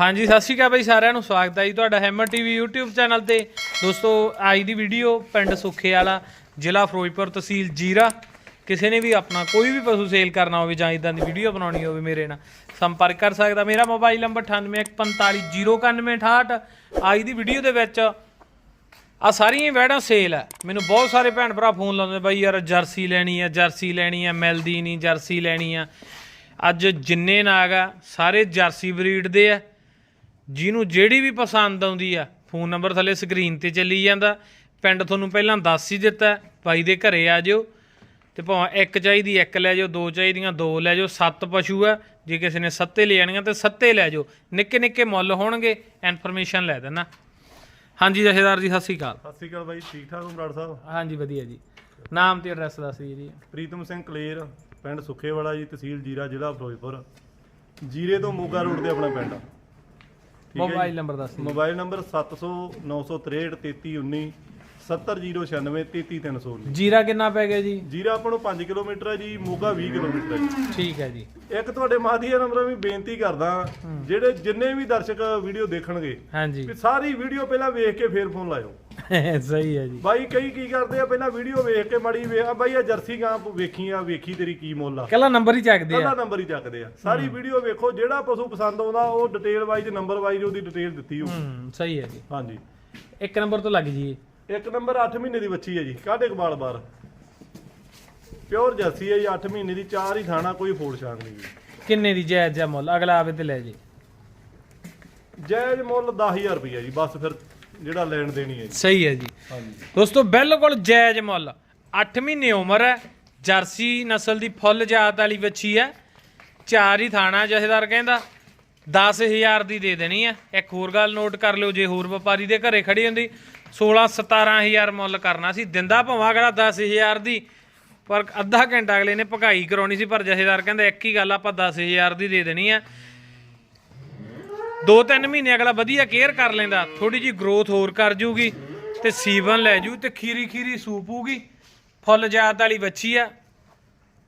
ਹਾਂਜੀ, ਸਤਿ ਸ਼੍ਰੀ ਅਕਾਲ ਬਾਈ ਸਾਰਿਆਂ ਨੂੰ, ਸਵਾਗਤ ਹੈ ਜੀ ਤੁਹਾਡਾ ਹੈਮਰ ਟੀਵੀ YouTube ਚੈਨਲ ਤੇ। ਦੋਸਤੋ, ਅੱਜ ਦੀ ਵੀਡੀਓ ਪਿੰਡ ਸੁੱਖੇ ਵਾਲਾ, ਜ਼ਿਲ੍ਹਾ ਫਿਰੋਜ਼ਪੁਰ ਤਹਿਸੀਲ ਜੀਰਾ। ਕਿਸੇ ਨੇ ਵੀ ਆਪਣਾ ਕੋਈ ਵੀ ਪਸ਼ੂ ਸੇਲ ਕਰਨਾ ਹੋਵੇ ਜਾਂ ਇਦਾਂ ਦੀ ਵੀਡੀਓ ਬਣਾਉਣੀ ਹੋਵੇ ਮੇਰੇ ਨਾਲ, ਸੰਪਰਕ ਕਰ ਸਕਦਾ। ਮੇਰਾ ਮੋਬਾਈਲ ਨੰਬਰ 9814509868 ਅੱਜ ਦੀ ਵੀਡੀਓ ਦੇ ਵਿੱਚ ਆ ਸਾਰੀਆਂ ਹੀ ਵੈੜਾਂ ਸੇਲ ਹੈ। ਮੈਨੂੰ ਬਹੁਤ ਸਾਰੇ ਭੈਣ ਭਰਾ ਫੋਨ ਲਾਉਂਦੇ ਬਾਈ ਯਾਰ ਜਰਸੀ ਲੈਣੀ ਹੈ ਜਰਸੀ ਲੈਣੀ ਹੈ ਮਿਲਦੀ ਨਹੀਂ, ਜਰਸੀ ਲੈਣੀ ਆ। ਅੱਜ ਜਿੰਨੇ ਨਾਗ ਆ, ਸਾਰੇ ਜਰਸੀ ਬਰੀਡ ਦੇ ਆ। ਜਿਹਨੂੰ ਜਿਹੜੀ ਵੀ ਪਸੰਦ ਆਉਂਦੀ ਆ ਫੋਨ ਨੰਬਰ ਥੱਲੇ ਸਕਰੀਨ ਤੇ ਚੱਲੀ ਜਾਂਦਾ। ਪਿੰਡ ਤੁਹਾਨੂੰ ਪਹਿਲਾਂ ਦੱਸ ਹੀ ਦਿੱਤਾ ਬਾਈ ਦੇ ਘਰੇ ਆ ਜਿਓ। ਤੇ ਭਾਵੇਂ ਇੱਕ ਚਾਹੀਦੀ ਇੱਕ ਲੈ ਜਾਓ ਦੋ ਚਾਹੀਦੀਆਂ ਦੋ ਲੈ ਜਾਓ। ਸੱਤ ਪਸ਼ੂ ਆ ਜੇ ਕਿਸੇ ਨੇ ਸੱਤੇ ਲੈਣੀਆਂ ਤੇ ਸੱਤੇ ਲੈ ਜਾਓ। ਨਿੱਕੇ ਨਿੱਕੇ ਮੁੱਲ ਹੋਣਗੇ ਇਨਫੋਰਮੇਸ਼ਨ ਲੈ ਦੇਣਾ। ਹਾਂਜੀ ਜਥੇਦਾਰ ਜੀ ਸਤਿ ਸ਼੍ਰੀ ਅਕਾਲ। ਸਤਿ ਸ਼੍ਰੀ ਅਕਾਲ ਬਾਈ ਠੀਕ ਠਾਕ ਹੋ ਬਰਾੜ ਸਾਹਿਬ? ਹਾਂਜੀ ਵਧੀਆ ਜੀ। ਨਾਮ ਤੇ ਐਡਰੈਸ ਦੱਸ ਦਿਓ ਜੀ। ਪ੍ਰੀਤਮ ਸਿੰਘ ਕਲੇਰ ਪਿੰਡ ਸੁੱਖੇਵਾਲਾ ਜੀ ਤਹਿਸੀਲ ਜੀਰਾ ਜ਼ਿਲ੍ਹਾ ਫਿਰੋਜ਼ਪੁਰ। ਜੀਰੇ ਤੋਂ ਮੋਗਾ ਰੋਡ ਤੇ ਆਪਣਾ ਪਿੰਡ ਆ। ਮੋਬਾਈਲ ਨੰਬਰ ਦੱਸ ਦਿਓ ਮੋਬਾਈਲ ਨੰਬਰ 7093633319 700963319 ਜੀਰਾ ਕਿੰਨਾ ਪੈ ਗਿਆ ਜੀ? ਜੀਰਾ ਆਪਾਂ ਨੂੰ 5 ਕਿਲੋਮੀਟਰ ਹੈ ਜੀ ਮੋਗਾ 20 ਕਿਲੋਮੀਟਰ ਹੈ ਜੀ। ਠੀਕ ਹੈ ਜੀ। ਇੱਕ ਤੁਹਾਡੇ ਮਾਧੀਆ ਨੰਬਰ ਵੀ ਬੇਨਤੀ ਕਰਦਾ ਜਿਹੜੇ ਜਿੰਨੇ ਵੀ ਦਰਸ਼ਕ ਵੀਡੀਓ ਦੇਖਣਗੇ ਹਾਂਜੀ। ਵੀ ਸਾਰੀ ਵੀਡੀਓ ਪਹਿਲਾਂ ਵੇਖ ਕੇ ਫੇਰ ਫੋਨ ਲਾਇਓ। ਸਹੀ ਹੈ ਜੀ। ਬਾਈ ਕਈ ਕੀ ਕਰਦੇ ਆ? ਪਹਿਲਾਂ ਵੀਡੀਓ ਵੇਖ ਕੇ ਮੜੀ ਵੇ ਆ ਬਾਈ ਆ ਜਰਸੀ ਗਾਂ ਵੇਖੀ ਆ ਵੇਖੀ ਤੇਰੀ ਕੀ ਮੁੱਲ ਆ। ਕੱਲਾ ਨੰਬਰ ਹੀ ਚੱਕਦੇ ਆ। ਨੰਬਰ ਹੀ ਚੱਕਦੇ ਆ। ਸਾਰੀ ਵੀਡੀਓ ਵੇਖੋ ਜਿਹੜਾ ਪਸ਼ੂ ਪਸੰਦ ਆਉਂਦਾ ਉਹ ਡਿਟੇਲ ਵਾਈਜ਼ ਨੰਬਰ ਵਾਈਜ਼ ਉਹਦੀ ਡਿਟੇਲ ਦਿੱਤੀ ਹੋ ਹੂੰ ਸਹੀ ਹੈ ਜੀ। ਹਾਂਜੀ। ਇੱਕ ਨੰਬਰ ਤੋਂ ਲੱਗ ਜੀ। ਇੱਕ ਨੰਬਰ 8 ਮਹੀਨੇ ਦੀ ਬੱਚੀ ਹੈ ਜੀ ਕਾਢੇ ਕਬਾਲ ਬਾਰ? ਪਿਓਰ ਜਰਸੀ ਹੈ ਜੀ 8 ਮਹੀਨੇ ਦੀ ਚਾਰ ਹੀ ਥਾਣਾ ਕੋਈ ਫੋੜ ਛਾਂਗ ਨਹੀਂ ਜੀ। ਕਿੰਨੇ ਦੀ ਜਾਇਜ਼ ਜਿਹਾ ਮੁੱਲ? ਅਗਲਾ ਆਵੇ ਤੇ ਲੈ ਜੀ। ਜਾਇਜ਼ ਮੁੱਲ 10000 ਰੁਪਈਆ ਜੀ ਬਸ ਫਿਰ ਜਿਹੜਾ ਲੈਣ ਦੇਣੀ ਹੈ ਜੀ। ਸਹੀ ਹੈ ਜੀ। ਹਾਂਜੀ। ਦੋਸਤੋ ਬਿਲਕੁਲ ਜਾਇਜ਼ ਮੁੱਲ। 8 ਮਹੀਨੇ ਉਮਰ ਹੈ ਜਰਸੀ ਨਸਲ ਦੀ ਫੁੱਲ ਜਾਤ ਵਾਲੀ ਬੱਚੀ ਹੈ। ਚਾਰ ਹੀ ਥਾਣਾ ਜਥੇਦਾਰ ਕਹਿੰਦਾ 10000 ਦੀ ਦੇ ਦੇਣੀ ਹੈ। ਇੱਕ ਹੋਰ ਗੱਲ ਨੋਟ ਕਰ ਲਿਓ ਜੇ ਹੋਰ ਵਪਾਰੀ ਦੇ ਘਰੇ ਖੜੀ ਹੁੰਦੀ 16 17000 ਮੁੱਲ ਕਰਨਾ ਸੀ। ਦਿੰਦਾ ਭਾਵੇਂ ਅਗਲਾ 10000 ਦੀ ਪਰ ਅੱਧਾ ਘੰਟਾ ਅਗਲੇ ਨੇ ਭਗਾਈ ਕਰਾਉਣੀ ਸੀ। ਪਰ ਜਥੇਦਾਰ ਕਹਿੰਦਾ ਇੱਕ ਹੀ ਗੱਲ ਆਪਾਂ 10000 ਦੀ ਦੇ ਦੇਣੀ ਹੈ। ਦੋ ਤਿੰਨ ਮਹੀਨੇ ਅਗਲਾ ਵਧੀਆ ਕੇਅਰ ਕਰ ਲੈਂਦਾ ਥੋੜੀ ਜੀ ਗਰੋਥ ਹੋਰ ਕਰ ਜੂਗੀ ਤੇ ਸੀਵਨ ਲੈ ਜੂ ਤੇ ਖੀਰੀ ਖੀਰੀ ਸੂਪ ਹੋਊਗੀ। ਫੁੱਲ ਜਾਤ ਵਾਲੀ ਬੱਚੀ ਆ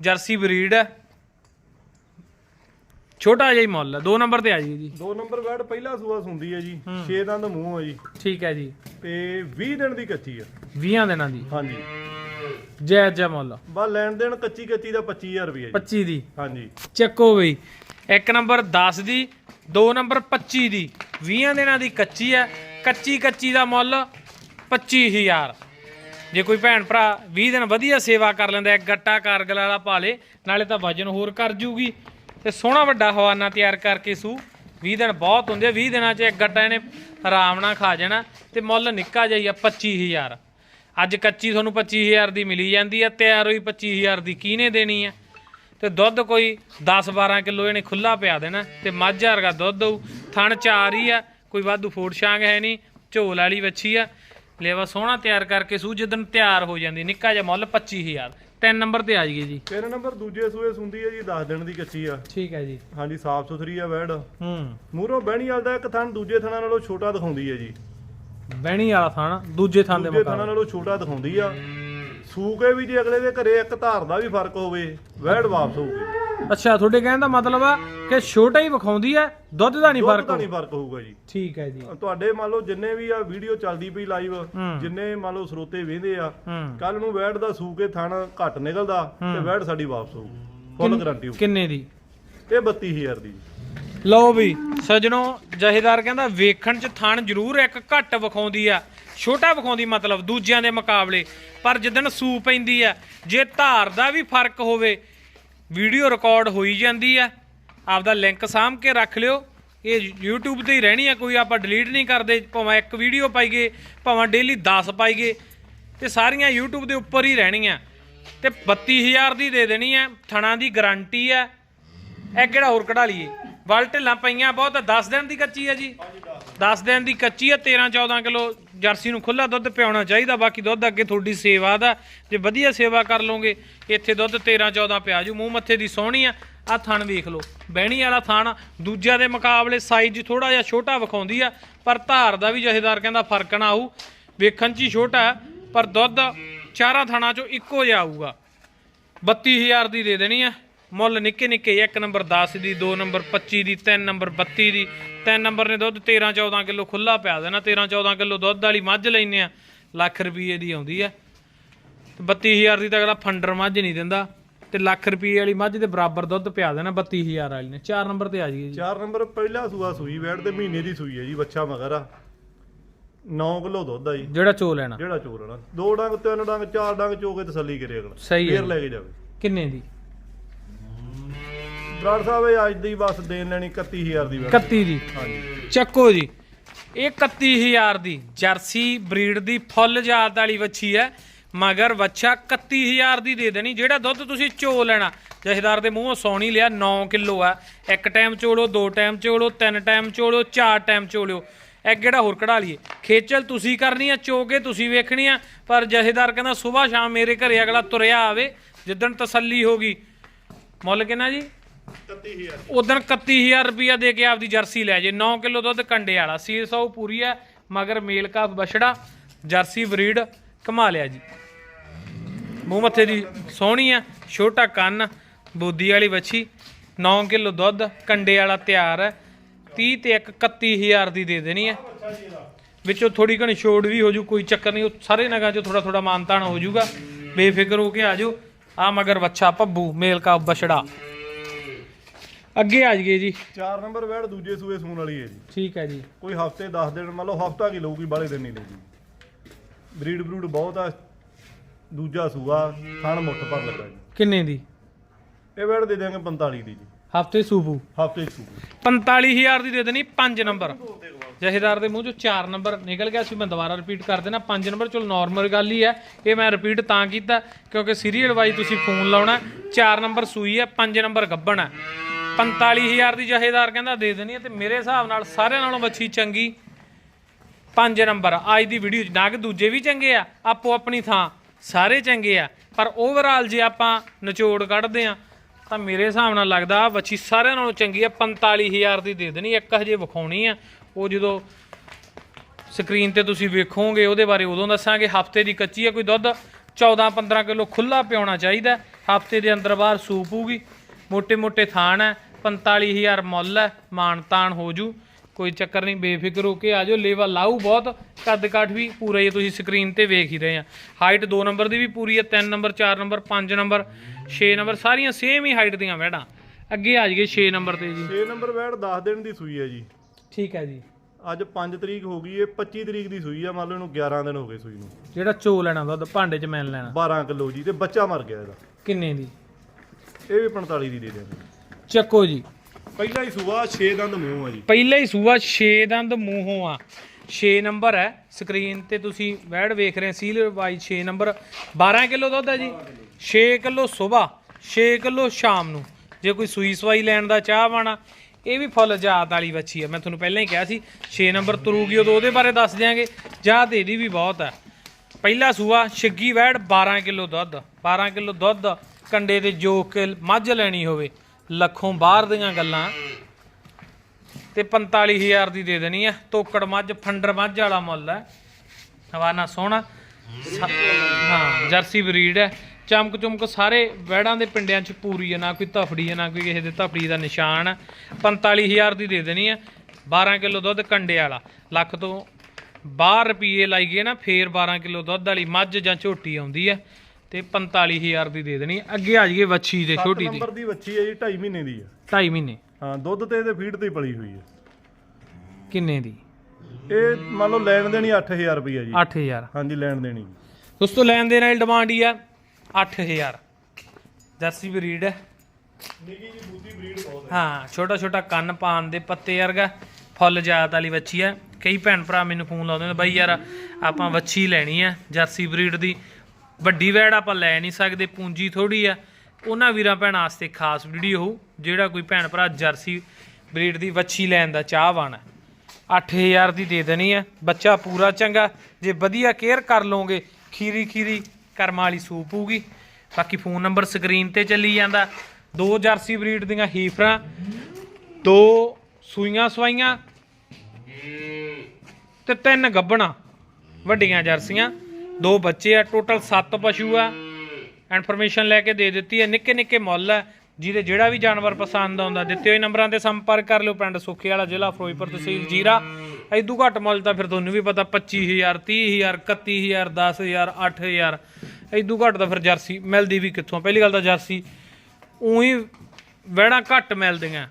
ਜਰਸੀ ਬਰੀਡ ਆ। ਛੋਟਾ ਜਿਹਾ ਹੀ ਮੁੱਲ ਆ ਨੰਬਰ ਤੇ ਆ ਜੀ ਜੀ। ਦੋ ਨੰਬਰ ਵੈਡ ਪਹਿਲਾ ਸੂਆ ਸੁੰਦੀ ਹੈ ਜੀ 6 ਦੰਦ ਮੂੰਹ ਹੈ ਜੀ। ਠੀਕ ਹੈ ਜੀ। ਤੇ 20 ਦਿਨ ਦੀ ਕੱਚੀ ਆ। 20 ਦਿਨਾਂ ਦੀ। ਹਾਂਜੀ। ਜੈ ਜੈ ਮੁੱਲ ਬਾ ਲੈਣ ਦੇਣ ਕੱਚੀ ਕੱਚੀ ਦਾ 25000 ਰੁਪਈਆ ਜੀ। 25 ਦੀ। ਹਾਂਜੀ। ਚੱਕੋ ਬਈ ਇੱਕ ਨੰਬਰ 10 ਦੀ ਦੋ ਨੰਬਰ 25 ਦੀ 20 ਦਿਨਾਂ ਦੀ ਕੱਚੀ ਹੈ, ਕੱਚੀ ਕੱਚੀ ਦਾ ਮੁੱਲ 25000 ਜੇ ਕੋਈ ਭੈਣ ਭਰਾ 20 ਦਿਨ ਵਧੀਆ ਸੇਵਾ ਕਰ ਲੈਂਦਾ ਇੱਕ ਗੱਟਾ ਕਾਰਗਲ ਵਾਲਾ ਪਾ ਲੇ, ਨਾਲੇ ਤਾਂ ਵਜਨ ਹੋਰ ਕਰ ਜੂਗੀ। ਤੇ ਸੋਹਣਾ ਵੱਡਾ ਹਵਾਨਾ ਤਿਆਰ ਕਰਕੇ ਸੂ। 20 ਦਿਨ ਬਹੁਤ ਹੁੰਦੇ ਆ 20 ਦਿਨਾਂ 'ਚ ਇੱਕ ਗੱਟਾ ਇਹਨੇ ਆਰਾਮ ਨਾਲ ਖਾ ਜਾਣਾ ਤੇ ਮੁੱਲ ਨਿੱਕਾ ਜਿਹਾ ਹੀ ਆ 25000 ਅੱਜ ਕੱਚੀ ਤੁਹਾਨੂੰ 25000 ਦੀ ਮਿਲੀ ਜਾਂਦੀ ਆ, ਤਿਆਰ ਹੋਈ 25000 ਦੀ ਕਿਹਨੇ ਦੇਣੀ ਆ? ਤੇ ਦੁੱਧ ਕੋਈ 10-12 ਕਿਲੋ ਇਹਨੇ ਖੁੱਲਾ ਪਿਆ ਦੇਣਾ ਤੇ ਮੱਝ ਵਰਗਾ ਦੁੱਧ ਦਊ। ਥਣ ਚਾਰ ਹੀ ਆ ਕੋਈ ਵਾਧੂ ਫੋੜ ਛਾਂਗ ਹੈ ਨਹੀਂ ਝੋਲ ਵਾਲੀ ਵੱਛੀ ਆ। ਲੇਵਾ ਸੋਹਣਾ ਤਿਆਰ ਕਰਕੇ ਸੂ ਜਦੋਂ ਤਿਆਰ ਹੋ ਜਾਂਦੀ ਨਿੱਕਾ ਜਿਹਾ ਮੁੱਲ 25000 ਤਿੰਨ ਨੰਬਰ ਤੇ ਆ ਜਾਈਏ ਜੀ। ਤਿੰਨ ਨੰਬਰ ਦੂਜੇ ਸੂਏ ਸੁੰਦੀ ਹੈ ਜੀ 10 ਦਿਨ ਦੀ ਕੱਚੀ ਆ। ਠੀਕ ਹੈ ਜੀ। ਹਾਂਜੀ ਸਾਫ਼ ਸੁਥਰੀ ਆ ਵੈੜ ਹੂੰ। ਮੂਰੋਂ ਬਹਿਣੀ ਵਾਲਾ ਇੱਕ ਥਣ ਦੂਜੇ ਥਣਾਂ ਨਾਲੋਂ ਛੋਟਾ ਦਿਖਾਉਂਦੀ ਹੈ ਜੀ। ਬਹਿਣੀ ਵਾਲਾ ਥਾਣਾ ਦੂਜੇ ਥਾਂ ਦੇ ਦੂਜੇ ਥਣਾਂ ਮੁਕਾਬਲੇ ਨਾਲੋਂ ਛੋਟਾ ਦਿਖਾਉਂਦੀ ਆ। ਸੂਕੇ ਵੀ ਜੇ ਅਗਲੇ ਦੇ ਘਰੇ ਇੱਕ ਧਾਰ ਦਾ ਵੀ ਫ਼ਰਕ ਹੋਵੇ ਵੈੜ ਵਾਪਸ ਹੋਊਗੀ। ਅੱਛਾ ਤੁਹਾਡੇ ਕਹਿਣ ਦਾ ਮਤਲਬ ਆ ਕਿ ਛੋਟਾ ਹੀ ਵਿਖਾਉਂਦੀ ਆ ਦੁੱਧ ਦਾ ਨਹੀਂ ਦੁੱਧ ਫ਼ਰਕ ਨਹੀਂ ਫ਼ਰਕ ਹੋਊਗਾ ਜੀ। ਠੀਕ ਹੈ ਜੀ। ਤੁਹਾਡੇ ਮੰਨ ਲਓ ਜਿੰਨੇ ਵੀ ਆ ਵੀਡੀਓ ਚੱਲਦੀ ਪਈ ਲਾਈਵ ਹੂੰ। ਜਿੰਨੇ ਮੰਨ ਲਓ ਸਰੋਤੇ ਵੇਂਦੇ ਆ ਹੂੰ। ਕੱਲ ਨੂੰ ਵੈੜ ਦਾ ਸੂਕੇ ਥਣ ਘੱਟ ਨਿਕਲਦਾ ਤੇ ਵੈੜ ਸਾਡੀ ਵਾਪਸ ਹੋਊਗੀ। ਫੁੱਲ ਗਾਰੰਟੀ ਹੋਊ ਕਿੰਨੇ ਦੀ? ਇਹ 32000 ਦੀ ਲਓ ਵੀ ਸਜਣੋ ਜਹੇਦਾਰ ਕਹਿੰਦਾ ਵੇਖਣ ਚ ਥਣ ਜ਼ਰੂਰ ਇੱਕ ਘੱਟ ਵਿਖਾਉਂਦੀ ਆ। ਛੋਟਾ ਵਿਖਾਉਂਦੀ ਮਤਲਬ ਦੂਜਿਆਂ ਦੇ ਮੁਕਾਬਲੇ। ਪਰ ਜਿੱਦਣ ਸੂ ਪੈਂਦੀ ਆ ਜੇ ਧਾਰ ਦਾ ਵੀ ਫ਼ਰਕ ਹੋਵੇ ਵੀਡੀਓ ਰਿਕਾਰਡ ਹੋਈ ਜਾਂਦੀ ਆ ਆਪਦਾ ਲਿੰਕ ਸਾਂਭ ਕੇ ਰੱਖ ਲਿਓ। ਇਹ YouTube ਤੇ ਹੀ ਰਹਿਣੀ ਆ ਕੋਈ ਆਪਾਂ ਡਿਲੀਟ ਨਹੀਂ ਕਰਦੇ। ਭਾਵੇਂ ਇੱਕ ਵੀਡੀਓ ਪਾਈਏ ਭਾਵੇਂ ਡੇਲੀ 10 ਪਾਈਏ ਤੇ ਸਾਰੀਆਂ YouTube ਦੇ ਉੱਪਰ ਹੀ ਰਹਿਣੀਆਂ। ਤੇ 32000 ਦੀ ਦੇ ਦੇਣੀ ਆ ਥਣਾ ਦੀ ਗਾਰੰਟੀ ਆ ਇਹ ਕਿਹੜਾ ਹੋਰ ਕਢਾ ਲਈਏ? ਵਲ ਢਿੱਲਾਂ ਪਈਆਂ ਬਹੁਤ 10 ਦਿਨ ਦੀ ਕੱਚੀ ਹੈ ਜੀ। 10 ਦਿਨ। ਦੀ ਕੱਚੀ ਹੈ 13 14 ਕਿਲੋ ਜਰਸੀ ਨੂੰ ਖੁੱਲਾ ਦੁੱਧ ਪਿਆਉਣਾ ਚਾਹੀਦਾ, ਬਾਕੀ ਦੁੱਧ ਅੱਗੇ ਤੁਹਾਡੀ ਸੇਵਾ ਦਾ, ਜੇ ਵਧੀਆ ਸੇਵਾ ਕਰ ਲਓਗੇ, ਇੱਥੇ ਦੁੱਧ 13 14 ਪਿਆ ਜੂ, ਮੂੰਹ ਮੱਥੇ ਦੀ ਸੋਹਣੀ ਆ ਆ ਥਣ ਵੇਖ ਲਓ, ਬਹਿਣੀ ਵਾਲਾ ਥਣ, ਦੂਜਿਆਂ ਦੇ ਮੁਕਾਬਲੇ ਸਾਈਜ਼ ਥੋੜਾ ਜਿਹਾ ਛੋਟਾ ਵਿਖਾਉਂਦੀ ਆ, ਪਰ ਧਾਰ ਦਾ ਵੀ ਜਹੇਦਾਰ ਕਹਿੰਦਾ ਫ਼ਰਕ ਨਾ ਆਊ, ਵੇਖਣ 'ਚ ਹੀ ਛੋਟਾ, ਪਰ ਦੁੱਧ ਚਾਰਾਂ ਥਾਣਾ 'ਚੋਂ ਇੱਕੋ ਜਿਹਾ ਆਊਗਾ। 32000 ਦੀ ਦੇ ਦੇਣੀ ਆ, ਮੁੱਲ ਨਿੱਕੇ ਨਿੱਕੇ, ਇੱਕ ਨੰਬਰ 10 ਦੀ 2 ਨੰਬਰ 25 ਦੀ 3 ਨੰਬਰ 32 ਦੀ 3 ਨੰਬਰ ਨੇ ਦੁੱਧ 13 14 ਕਿਲੋ ਖੁੱਲਾ ਪਿਆ ਦੇਣਾ 13 14 ਕਿਲੋ ਦੁੱਧ ਵਾਲੀ ਮੱਝ ਲੈਨੇ ਆ। ਲੱਖ ਰੁਪਏ ਦੀ ਆਉਂਦੀ ਆ। ਤੇ 32000 ਦੀ ਤਾਂ ਅਗਲਾ ਫੰਡਰ ਮੱਝ ਨਹੀਂ ਦਿੰਦਾ। ਤੇ ਲੱਖ ਰੁਪਏ ਵਾਲੀ ਮੱਝ ਦੇ ਬਰਾਬਰ ਦੁੱਧ ਪਿਆ ਦੇਣਾ 32000 ਵਾਲੀ ਨੇ। 4 ਨੰਬਰ ਤੇ ਆ ਜੀ। ਚਾਰ ਨੰਬਰ ਪਹਿਲਾ ਸੂਆ ਸੂਈ ਵੈੜ ਦੇ ਮਹੀਨੇ ਦੀ ਸੂਈ ਹੈ ਜੀ ਬੱਚਾ ਮਗਰ ਆ। 9 ਕਿਲੋ ਦੁੱਧ ਆ ਜੀ। ਜਿਹੜਾ ਚੋ ਲੈਣਾ। ਜਿਹੜਾ ਚੋਰਣਾ ਦੋ ਡੰਗ ਤਿੰਨ ਡੰਗ ਚਾਰ ਡੰਗ ਚੋ ਕੇ ਤਸੱਲੀ ਕਰੇ ਅਗਲਾ। ਸਹੀ ਫੇਰ ਲੈ ਕੇ ਜਾਵੇ। ਕਿੰਨੇ ਦੀ? ਬਰਾੜ ਸਾਹਿਬ ਇਹ ਅੱਜ ਦੀ ਬਸ ਦੇਣ ਲੈਣੀ 31000 ਦੀ ਵੈੜ 31 ਦੀ ਹਾਂਜੀ। ਚੱਕੋ ਜੀ ਇਹ 31000 ਦੀ ਜਰਸੀ ਬਰੀਡ ਦੀ ਫੁੱਲ ਜਾਤ ਵਾਲੀ ਵੱਛੀ ਹੈ ਮਗਰ ਵੱਛਾ 31000 ਦੀ ਦੇ ਦੇਣੀ ਜਿਹੜਾ ਦੁੱਧ ਤੁਸੀਂ ਚੋ ਲੈਣਾ। ਜਹੇਦਾਰ ਦੇ ਮੂੰਹੋਂ ਸੌਣੀ ਲਿਆ 9 ਕਿਲੋ ਆ। ਇੱਕ ਟਾਈਮ ਚੋਲੋ ਦੋ ਟਾਈਮ ਚੋਲੋ ਤਿੰਨ ਟਾਈਮ ਚੋਲੋ ਚਾਰ ਟਾਈਮ ਚੋਲਿਓ। ਇੱਕ ਜਿਹੜਾ ਹੋਰ ਕਢਾ ਲਈਏ? ਖੇਚਲ ਤੁਸੀਂ ਕਰਨੀ ਆ ਚੋ ਕੇ ਤੁਸੀਂ ਵੇਖਣੀ ਆ ਪਰ ਜਹੇਦਾਰ ਕਹਿੰਦਾ ਸਵੇਰ ਸ਼ਾਮ ਮੇਰੇ ਘਰੇ ਅਗਲਾ ਤੁਰਿਆ ਆਵੇ ਜਿੱਦਣ ਤਸੱਲੀ ਹੋਗੀ ਮੁੱਲ ਕਿੰਨਾ ਜੀ? 31000 ਉਦੋਂ 31000 ਰੁਪਿਆ ਦੇ ਕੇ ਆਪਦੀ ਜਰਸੀ ਲੈ ਜੇ। 9 ਕਿਲੋ ਦੁੱਧ ਕੰਡੇ ਵਾਲਾ। ਸੀਲ ਸੌ ਪੂਰੀ ਹੈ ਮਗਰ ਮੇਲ ਕਾਫ ਬਛੜਾ, ਜਰਸੀ ਬਰੀਡ ਕਮਾ ਲਿਆ ਜੀ। ਮੂੰਹ ਮੱਥੇ ਦੀ ਸੋਹਣੀ ਆ, ਛੋਟਾ ਕੰਨ ਬੋਦੀ ਵਾਲੀ ਵੱਛੀ। 9 ਕਿਲੋ ਦੁੱਧ ਕੰਡੇ ਵਾਲਾ ਤਿਆਰ ਹੈ 30 ਤੇ ਇੱਕ 31000 ਦੀ ਦੇ ਦੇਣੀ ਹੈ ਵਿੱਚੋਂ ਥੋੜੀ ਘਣੀ ਛੋੜ ਵੀ ਹੋ ਜੂ ਕੋਈ ਚੱਕਰ ਨਹੀਂ। ਉਹ ਸਾਰੇ ਨਗਾਂ ਚ ਥੋੜਾ ਥੋੜਾ ਮਾਨਤਾਨ ਹੋ ਜੂਗਾ ਬੇਫਿਕਰ ਹੋ ਕੇ ਆ ਜਾਓ। ਆ ਮਗਰ ਵੱਛਾ ਪੱਬੂ ਮੇਲ ਕਾਫ ਬਛੜਾ। ਅੱਗੇ ਆ ਜਾਈਏ ਜੀ। ਚਾਰ ਨੰਬਰ ਵੈੜ ਦੂਜੇ ਸੂਏ ਸੂਣ ਵਾਲੀ ਹੈ ਜੀ। ਠੀਕ ਹੈ ਜੀ। ਕੋਈ ਹਫ਼ਤੇ 10 ਦਿਨ ਮੰਨ ਲਓ ਹਫਤਾ ਕੀ ਲਊਗੀ ਬਾਲੇ ਦਿਨ ਨਹੀਂ ਲਊਗੀ। ਬਰੀਡ ਬਰੂਡ ਬਹੁਤ ਆ ਦੂਜਾ ਸੂਆ ਥਣ ਮੁੱਠ ਭਰ ਲੱਗਾ ਜੀ। ਕਿੰਨੇ ਦੀ? ਇਹ ਵੈੜ ਦੇ ਦਿਆਂਗੇ 45 ਦੀ ਜੀ। ਹਫ਼ਤੇ ਸੂਬੂ? ਹਫ਼ਤੇ ਸੂ 45000 ਦੀ ਦੇ ਦੇਣੀ 5 ਨੰਬਰ। ਜਹੇਦਾਰ ਦੇ ਮੂੰਹ ਚੋਂ 4 ਨੰਬਰ ਨਿਕਲ ਗਿਆ ਸੀ ਮੈਂ ਦੁਬਾਰਾ ਰਿਪੀਟ ਕਰ ਦੇਣਾ 5 ਨੰਬਰ ਚਲੋ ਨਾਰਮਲ ਗੱਲ ਹੀ ਹੈ। ਇਹ ਮੈਂ ਰਿਪੀਟ ਤਾਂ ਕੀਤਾ ਕਿਉਂਕਿ ਸੀਰੀਅਲ ਵਾਈਜ਼ ਤੁਸੀਂ ਫੋਨ ਲਾਉਣਾ 4 ਨੰਬਰ ਸੂਈ ਹੈ 5 ਨੰਬਰ ਗੱਬਣ ਹੈ। 45000 ਦੀ ਜਹੇਦਾਰ ਕਹਿੰਦਾ ਦੇ ਦੇਣੀ ਤੇ ਮੇਰੇ ਹਿਸਾਬ ਨਾਲ ਸਾਰਿਆਂ ਨਾਲੋਂ ਵੱਛੀ ਚੰਗੀ ਪੰਜ ਨੰਬਰ ਅੱਜ ਦੀ ਵੀਡੀਓ 'ਚ ਨਾ ਕਿ ਦੂਜੇ ਵੀ ਚੰਗੇ ਆ, ਆਪੋ ਆਪਣੀ ਥਾਂ ਸਾਰੇ ਚੰਗੇ ਆ। ਪਰ ਓਵਰਆਲ ਜੇ ਆਪਾਂ ਨਿਚੋੜ ਕੱਢਦੇ ਆ ਤਾਂ ਮੇਰੇ ਹਿਸਾਬ ਨਾਲ ਲੱਗਦਾ ਵੱਛੀ ਸਾਰਿਆਂ ਨਾਲੋਂ ਚੰਗੀ ਆ 45000 ਦੀ ਦੇ ਦੇਣੀ, ਇੱਕ ਹਜੇ ਵਿਖਾਉਣੀ ਆ। ਉਹ ਜਦੋਂ ਸਕਰੀਨ ਤੇ ਤੁਸੀਂ ਵੇਖੋਗੇ, ਉਹਦੇ ਬਾਰੇ ਉਦੋਂ ਦੱਸਾਂਗੇ, ਹਫ਼ਤੇ ਦੀ ਕੱਚੀ ਆ, ਕੋਈ ਦੁੱਧ 14-15 ਕਿਲੋ ਖੁੱਲਾ ਪਿਉਣਾ ਚਾਹੀਦਾ। ਹਫ਼ਤੇ ਦੇ ਅੰਦਰ ਬਾਹਰ ਸੂਪ ਹੋਊਗੀ ਮੋٹے-ਮੋٹے ਥਾਨ ਹੈ 45000 ਮੁੱਲ ਹੈ ਮਾਨਤਾਨ ਹੋ ਜੂ ਕੋਈ ਚੱਕਰ ਨਹੀਂ ਬੇਫਿਕਰ ਹੋ ਕੇ ਆ ਜਾਓ ਲੇਵਾ ਲਾਊ ਬਹੁਤ ਕੱਦ ਕਾਠ ਵੀ ਪੂਰਾ ਹੀ ਤੁਸੀਂ ਸਕਰੀਨ ਤੇ ਵੇਖ ਹੀ ਰਹੇ ਆ ਹਾਈਟ 2 ਨੰਬਰ ਦੀ ਵੀ ਪੂਰੀ ਹੈ 3 ਨੰਬਰ 4 ਨੰਬਰ 5 ਨੰਬਰ 6 ਨੰਬਰ ਸਾਰੀਆਂ ਸੇਮ ਹੀ ਹਾਈਟ ਦੀਆਂ ਵੈੜਾਂ ਅੱਗੇ ਆ ਜਾਈਏ 6 ਨੰਬਰ ਤੇ ਜੀ। 6 ਨੰਬਰ ਵੈੜ 10 ਦਿਨ ਦੀ ਸੂਈ ਹੈ ਜੀ। ਠੀਕ ਹੈ ਜੀ। ਅੱਜ 5 ਤਰੀਕ ਹੋ ਗਈ ਇਹ 25 ਤਰੀਕ ਦੀ ਸੂਈ ਆ ਮੰਨ ਲਓ ਇਹਨੂੰ 11 ਦਿਨ ਹੋ ਗਏ ਸੂਈ ਨੂੰ। ਜਿਹੜਾ ਚੋ ਲੈਣਾ ਦੁੱਧ ਭਾਂਡੇ 'ਚ ਮੈਨ ਲੈਣਾ। 12 ਕਿਲੋ ਜੀ ਤੇ ਬੱਚਾ ਮਰ ਗਿਆ ਇਹਦਾ। ਕਿੰਨੇ ਦੀ? ਇਹ ਵੀ 45 ਦੀ ਦੇ ਦੇਣਗੇ ਚੱਕੋ ਜੀ। ਪਹਿਲਾ ਹੀ ਸੂਆ 6 ਦੰਦ ਮੂੰਹ ਆ ਜੀ। ਪਹਿਲਾ ਹੀ ਸੂਆ 6 ਦੰਦ ਮੂੰਹੋਂ ਆ। 6 ਨੰਬਰ ਹੈ ਸਕਰੀਨ ਤੇ ਤੁਸੀਂ ਵੈੜ ਵੇਖ ਰਹੇ ਸੀਲ ਵਾਈ 6 ਨੰਬਰ। 12 ਕਿਲੋ ਦੁੱਧ ਹੈ ਜੀ। 6 ਕਿਲੋ ਸਵੇਰ 6 ਕਿਲੋ ਸ਼ਾਮ ਨੂੰ। ਜੇ ਕੋਈ ਸੂਈ ਸਵਾਈ ਲੈਣ ਦਾ ਚਾਹ ਵਾਣਾ ਇਹ ਵੀ ਫੁੱਲ ਜਾਤ ਵਾਲੀ ਵੱਛੀ ਹੈ ਮੈਂ ਤੁਹਾਨੂੰ ਪਹਿਲਾਂ ਹੀ ਕਿਹਾ ਸੀ 6 ਨੰਬਰ ਤਰੂਗੀ ਉਦੋਂ ਉਹਦੇ ਬਾਰੇ ਦੱਸ ਦਿਆਂਗੇ। ਜਾਤ ਇਹਦੀ ਵੀ ਬਹੁਤ ਹੈ। ਪਹਿਲਾ ਸੂਆ ਛਿੱਗੀ ਵੈੜ 12 ਕਿਲੋ ਦੁੱਧ। 12 ਕਿਲੋ ਦੁੱਧ ਕੰਡੇ ਤੇ ਜੋ ਕੇ ਮੱਝ ਲੈਣੀ ਹੋਵੇ। ਲੱਖੋਂ ਬਾਹਰ ਦੀਆਂ ਗੱਲਾਂ। ਤੇ 45000 ਦੀ ਦੇ ਦੇਣੀ ਆ। ਤੋਕੜ ਮੱਝ, ਫੰਡਰ ਮੱਝ ਵਾਲਾ ਮੁੱਲ ਹੈ ਹਵਾਨਾ ਸੋਹਣਾ। ਹਾਂ, ਜਰਸੀ ਬਰੀਡ ਹੈ ਚਮਕ ਚਮਕ ਸਾਰੇ ਵੈੜਾਂ ਦੇ ਪਿੰਡਿਆਂ 'ਚ ਪੂਰੀ ਹੈ ਨਾ ਕੋਈ ਧਫੜੀ ਹੈ ਨਾ ਕੋਈ ਕਿਸੇ ਦੇ ਧਫੜੀ ਦਾ ਨਿਸ਼ਾਨ ਹੈ 45000 ਦੀ ਦੇ ਦੇਣੀ ਹੈ 12 ਕਿਲੋ ਦੁੱਧ ਕੰਡੇ ਵਾਲਾ। ਲੱਖ ਤੋਂ 12 ਰੁਪਏ ਲਾਈਏ ਨਾ, ਫੇਰ 12 ਕਿਲੋ ਦੁੱਧ ਵਾਲੀ ਮੱਝ ਜਾਂ ਝੋਟੀ ਆਉਂਦੀ ਹੈ ਤੇ 45000 ਦੀ ਦੇ ਦੇਣੀ। ਹੈ। ਅੱਗੇ ਆ ਜਾਈਏ ਵੱਛੀ ਦੇ 7 ਛੋਟੀ ਦੀ ਨੰਬਰ ਦੀ ਬੱਚੀ ਹੈ ਜੀ 2.5 ਮਹੀਨੇ ਦੀ ਆ 2.5 ਮਹੀਨੇ। ਹਾਂ ਦੁੱਧ ਤੇ ਇਹਦੇ ਫੀਡ ਤੇ ਹੀ ਪਲੀ ਹੋਈ ਹੈ। ਕਿੰਨੇ ਦੀ? ਇਹ ਮੰਨ ਲਓ ਲੈਣ ਦੇਣੀ 8000 ਰੁਪਈਆ ਜੀ। 8000 ਹਾਂਜੀ ਲੈਣ ਦੇਣੀ। ਦੋਸਤੋ ਲੈਣ ਦੇ ਨਾਲ ਡਿਮਾਂਡ ਹੀ ਆ 8000 ਜਰਸੀ ਬਰੀਡ ਹੈ। ਨਿੱਕੀ ਜੀ ਬੂਦੀ ਬਰੀਡ ਬਹੁਤ ਹਾਂ। ਛੋਟਾ ਛੋਟਾ ਕੰਨ ਪਾਣ ਦੇ ਪੱਤੇ ਵਰਗਾ ਫੁੱਲ ਜਾਤ ਵਾਲੀ ਵੱਛੀ ਹੈ। ਕਈ ਭੈਣ ਭਰਾ ਮੈਨੂੰ ਫੋਨ ਲਾਉਂਦੇ ਨੇ ਬਾਈ ਯਾਰ ਆਪਾਂ ਵੱਛੀ ਲੈਣੀ ਆ ਜਰਸੀ ਬਰੀਡ ਦੀ। ਵੱਡੀ ਵੈੜ ਆਪਾਂ ਲੈ ਨਹੀਂ ਸਕਦੇ, ਪੂੰਜੀ ਥੋੜੀ ਆ। ਉਹਨਾਂ ਵੀਰਾਂ ਭੈਣਾਂ ਵਾਸਤੇ ਖਾਸ ਵੀਡੀਓ ਹੋਊ, ਜਿਹੜਾ ਕੋਈ ਭੈਣ ਭਰਾ ਜਰਸੀ ਬਰੀਡ ਦੀ ਵੱਛੀ ਲੈਣ ਦਾ ਚਾਹਵਾਨ ਹੈ। 8000 ਦੀ ਦੇ ਦੇਣੀ ਹੈ ਬੱਚਾ ਪੂਰਾ ਚੰਗਾ, ਜੇ ਵਧੀਆ ਕੇਅਰ ਕਰ ਲਓਗੇ, ਖੀਰੀ ਖੀਰੀ ਕਰਮ ਵਾਲੀ ਸੂਪ ਹੋਊਗੀ। ਬਾਕੀ ਫੋਨ ਨੰਬਰ ਸਕਰੀਨ ਤੇ ਚੱਲੀ ਜਾਂਦਾ। ਦੋ ਜਰਸੀ ਬਰੀਡ ਦੀਆਂ ਹੀਫਰਾਂ, ਦੋ ਸੂਈਆਂ ਸਵਾਈਆਂ ਤੇ ਤਿੰਨ ਗੱਬਣਾ, ਵੱਡੀਆਂ ਜਰਸੀਆਂ। ਦੋ ਬੱਚੇ ਆ ਟੋਟਲ 7 ਪਸ਼ੂ ਆ। ਇਨਫੋਰਮੇਸ਼ਨ ਲੈ ਕੇ ਦੇ ਦਿੱਤੀ ਹੈ। ਨਿੱਕੇ ਨਿੱਕੇ ਮੁੱਲ ਹੈ ਜਿਹਦੇ ਜਿਹੜਾ ਵੀ ਜਾਨਵਰ ਪਸੰਦ ਆਉਂਦਾ, ਦਿੱਤੇ ਹੋਏ ਨੰਬਰਾਂ ਤੇ ਸੰਪਰਕ ਕਰ ਲਿਓ ਪਿੰਡ ਸੁੱਖੇ ਵਾਲਾ ਜ਼ਿਲ੍ਹਾ, ਫਿਰੋਜ਼ਪੁਰ ਤਹਿਸੀਲ ਜੀਰਾ। ਐਦੂ ਘੱਟ ਮੁੱਲ ਤਾਂ ਫਿਰ ਤੁਹਾਨੂੰ ਵੀ ਪਤਾ 25000 30000 31000 10000 8000 ਐਦੂ ਘੱਟ ਤਾਂ ਫਿਰ ਜਰਸੀ ਮਿਲਦੀ ਵੀ ਕਿੱਥੋਂ ਪਹਿਲੀ ਗੱਲ ਤਾਂ ਜਰਸੀ, ਉਹੀ ਵਹਿਣਾ ਘੱਟ ਮਿਲਦੀਆਂ।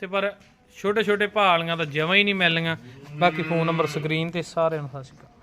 ਤੇ ਪਰ ਛੋਟੇ ਛੋਟੇ ਭਾਅ ਵਾਲੀਆਂ ਤਾਂ ਜਮਾਂ ਹੀ ਨਹੀਂ ਮਿਲਣੀਆਂ। ਬਾਕੀ ਫੋਨ ਨੰਬਰ ਸਕਰੀਨ ਤੇ ਸਾਰਿਆਂ ਨੂੰ ਸਤਿ ਸ਼੍ਰੀ ਅਕਾਲ।